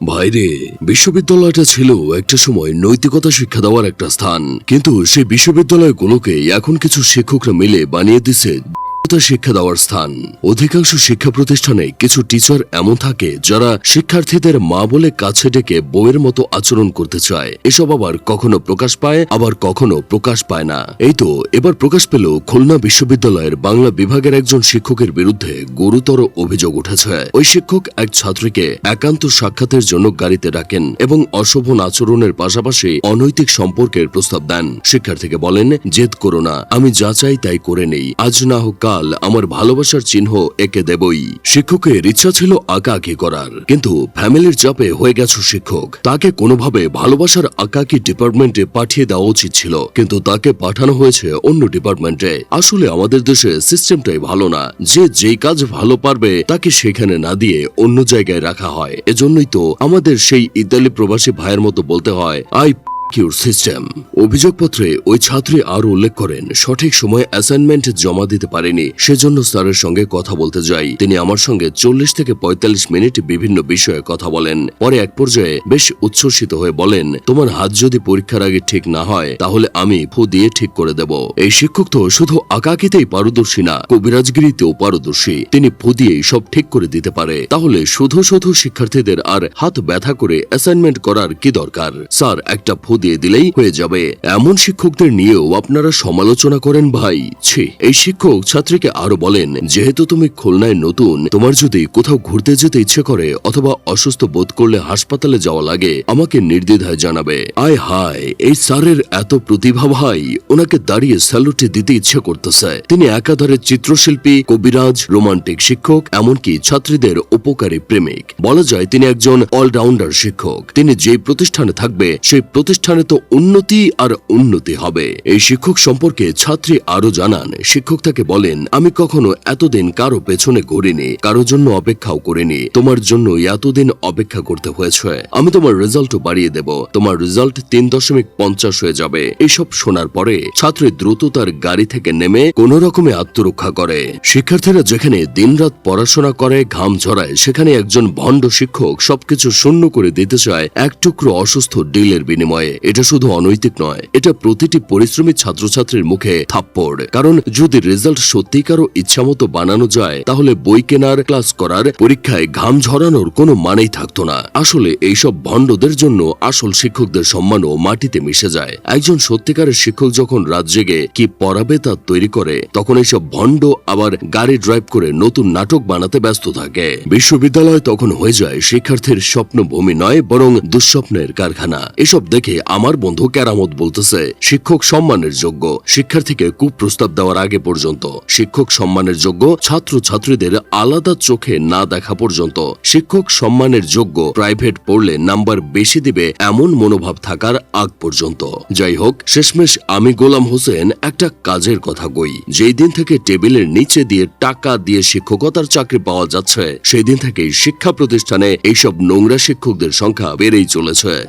ভাইরে বিশ্ববিদ্যালয়টা ছিল একটা সময় নৈতিকতা শিক্ষা দেওয়ার একটা স্থান। কিন্তু সেই বিশ্ববিদ্যালয়গুলোকে এখন কিছু শিক্ষকরা মিলে বানিয়ে দিছে শিক্ষা দেওয়ার স্থান। অধিকাংশ শিক্ষা প্রতিষ্ঠানে কিছু টিচার এমন থাকে যারা শিক্ষার্থীদের মা বলে কাছে ডেকে বইয়ের মতো আচরণ করতে চায়। এসব আবার কখনো প্রকাশ পায়, আবার কখনো প্রকাশ পায় না। এই তো, এবার প্রকাশ পেল খুলনা বিশ্ববিদ্যালয়ের বাংলা বিভাগের একজন শিক্ষকের বিরুদ্ধে গুরুতর অভিযোগ উঠেছে। ওই শিক্ষক এক ছাত্রীকে একান্ত সাক্ষাতের জন্য গাড়িতে ডাকেন এবং অশোভন আচরণের পাশাপাশি অনৈতিক সম্পর্কের প্রস্তাব দেন। শিক্ষার্থীকে বলেন, জেদ করো না, আমি যা চাই তাই করে নেই। আজ না হোক কাল আমার ভালোবাসার চিহ্ন একে দেবই। শিক্ষকের ইচ্ছা ছিল আঁকাআঁকি করার, কিন্তু ফ্যামিলির চাপে হয়ে গেছে শিক্ষক। তাকে কোনোভাবে ভালোবাসার আঁকাকি ডিপার্টমেন্টে পাঠিয়ে দেওয়া উচিত ছিল, কিন্তু তাকে পাঠানো হয়েছে অন্য ডিপার্টমেন্টে। আসলে আমাদের দেশে সিস্টেমটাই ভালো না। যে যেই কাজ ভালো পারবে, তাকে সেখানে না দিয়ে অন্য জায়গায় রাখা হয়। এজন্যই তো আমাদের সেই ইতালি প্রবাসী ভাইয়ের মতো বলতে হয়, আই কিউর সিস্টেম অভিযোগপত্রে ওই ছাত্রী আরও উল্লেখ করেন, সঠিক সময়ে অ্যাসাইনমেন্ট জমা দিতে পারেনি, সেজন্য স্যারের সঙ্গে কথা বলতে যাই। তিনি আমার সঙ্গে চল্লিশ থেকে পঁয়তাল্লিশ মিনিট বিভিন্ন বিষয়ে কথা বলেন। পরে এক পর্যায়ে বেশ উচ্ছ্বসিত হয়ে বলেন, তোমার হাত যদি পরীক্ষার আগে ঠিক না হয়, তাহলে আমি ফু দিয়ে ঠিক করে দেব। এই শিক্ষক তো শুধু আঁকাকিতেই পারদর্শী না, কবিরাজগিরিতেও পারদর্শী। তিনি ফু দিয়েই সব ঠিক করে দিতে পারে। তাহলে শুধু শুধু শিক্ষার্থীদের আর হাত ব্যথা করে অ্যাসাইনমেন্ট করার কি দরকার? স্যার, একটা ফু দিয়ে দিলেই হয়ে যাবে। এমন শিক্ষকদের নিয়েও আপনারা সমালোচনা করেন ভাই। ছি, এই শিক্ষক ছাত্রীকে আরও বলেন, যেহেতু তুমি খুলনায় নতুন, তোমার যদি কোথাও ঘুরতে যেতে ইচ্ছে করে অথবা অসুস্থ বোধ করলে হাসপাতালে যাওয়া লাগে, আমাকে নির্দ্বিধায় জানাবে। আয় হায়, এই স্যারের এত প্রতিভা ভাই, ওনাকে দাঁড়িয়ে স্যালুটে দিতে ইচ্ছে করতেছে। তিনি একাধারে চিত্রশিল্পী, কবিরাজ, রোমান্টিক শিক্ষক, এমনকি ছাত্রীদের উপকারী প্রেমিক। বলা যায় তিনি একজন অলরাউন্ডার শিক্ষক। তিনি যে প্রতিষ্ঠানে থাকবে, সেই প্রতিষ্ঠানে তো উন্নতি আর উন্নতি হবে। এই শিক্ষক সম্পর্কে ছাত্রী আরও জানান, শিক্ষক তাকে বলেন, আমি কখনো এতদিন কারও পেছনে ঘুরিনি, কারও জন্য অপেক্ষাও করিনি। তোমার জন্য এতদিন অপেক্ষা করতে হয়েছে। আমি তোমার রেজাল্টও বাড়িয়ে দেব। তোমার রেজাল্ট তিন দশমিক পঞ্চাশ হয়ে যাবে। এইসব শোনার পরে ছাত্রী দ্রুত তার গাড়ি থেকে নেমে কোন রকমে আত্মরক্ষা করে। শিক্ষার্থীরা যেখানে দিনরাত পড়াশোনা করে, ঘাম ঝরায়, সেখানে একজন ভণ্ড শিক্ষক সবকিছু শূন্য করে দিতে চায়, এক টুকরো অসুস্থ ডিলের বিনিময়ে। এটা শুধু অনৈতিক নয়, এটা প্রতিটি পরিশ্রমী ছাত্রছাত্রীর মুখে থাপ্পড়। কারণ যদি রেজাল্ট সত্যিকারও ইচ্ছামতো বানানো যায়, তাহলে বই কেনার, ক্লাস করার, পরীক্ষায় ঘাম ঝরানোর কোনো মানেই থাকতো না। আসলে এইসব ভণ্ডদের জন্য আসল শিক্ষকদের সম্মানও মাটিতে মিশে যায়। একজন সত্যিকারের শিক্ষক যখন রাত জেগে কি পড়াবে তা তৈরি করে, তখন এইসব ভণ্ড আবার গাড়ি ড্রাইভ করে নতুন নাটক বানাতে ব্যস্ত থাকে। বিশ্ববিদ্যালয় তখন হয়ে যায় শিক্ষার্থীর স্বপ্নভূমি নয়, বরং দুঃস্বপ্নের কারখানা। এসব দেখে আমার বন্ধু কেরামত বলতেছে, শিক্ষক সম্মানের যোগ্য। শিক্ষার্থীকে কুপ্রস্তাব দেওয়ার আগে পর্যন্ত। শিক্ষক সম্মানের যোগ্য ছাত্র ছাত্রীদের আলাদা চোখে না দেখা পর্যন্ত। শিক্ষক সম্মানের যোগ্য প্রাইভেট পড়লে নাম্বার বেশি দিবে এমন মনোভাব থাকার আগ পর্যন্ত। যাই হোক, শেষমেশ আমি গোলাম হোসেন একটা কাজের কথা কই। যেই দিন থেকে টেবিলের নিচে দিয়ে টাকা দিয়ে শিক্ষকতার চাকরি পাওয়া যাচ্ছে, সেই দিন থেকেই শিক্ষা প্রতিষ্ঠানে এইসব নোংরা শিক্ষকদের সংখ্যা বেড়েই চলেছে।